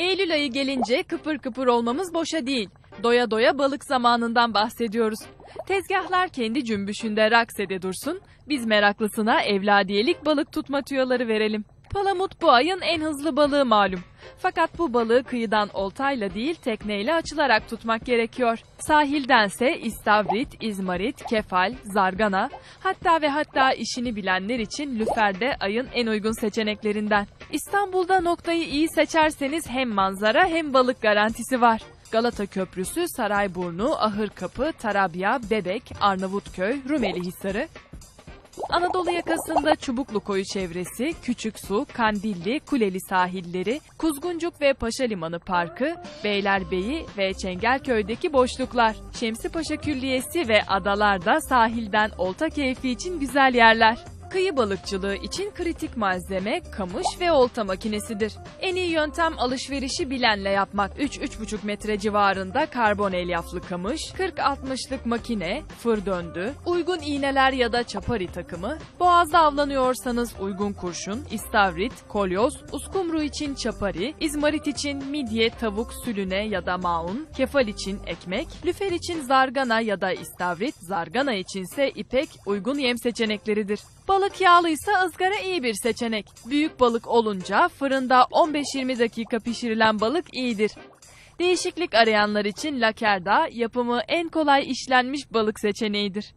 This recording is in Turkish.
Eylül ayı gelince kıpır kıpır olmamız boşa değil. Doya doya balık zamanından bahsediyoruz. Tezgahlar kendi cümbüşünde raksede dursun, biz meraklısına evladiyelik balık tutma tüyoları verelim. Palamut bu ayın en hızlı balığı malum. Fakat bu balığı kıyıdan oltayla değil tekneyle açılarak tutmak gerekiyor. Sahildense istavrit, izmarit, kefal, zargana, hatta ve hatta işini bilenler için lüfer de ayın en uygun seçeneklerinden. İstanbul'da noktayı iyi seçerseniz hem manzara hem balık garantisi var. Galata Köprüsü, Sarayburnu, Ahırkapı, Tarabya, Bebek, Arnavutköy, Rumeli Hisarı, Anadolu yakasında Çubuklu Koyu çevresi, Küçüksu, Kandilli, Kuleli sahilleri, Kuzguncuk ve Paşa Limanı Parkı, Beylerbeyi ve Çengelköy'deki boşluklar, Şemsipaşa Külliyesi ve adalarda sahilden olta keyfi için güzel yerler. Kıyı balıkçılığı için kritik malzeme kamış ve olta makinesidir. En iyi yöntem alışverişi bilenle yapmak. 3-3,5 metre civarında karbon elyaflı kamış, 40-60'lık makine, fır döndü, uygun iğneler ya da çapari takımı, boğazda avlanıyorsanız uygun kurşun, istavrit, kolyoz, uskumru için çapari, izmarit için midye, tavuk, sülüne ya da maun, kefal için ekmek, lüfer için zargana ya da istavrit, zargana içinse ipek uygun yem seçenekleridir. Balık yağlıysa ızgara iyi bir seçenek. Büyük balık olunca fırında 15-20 dakika pişirilen balık iyidir. Değişiklik arayanlar için lakerda yapımı en kolay işlenmiş balık seçeneğidir.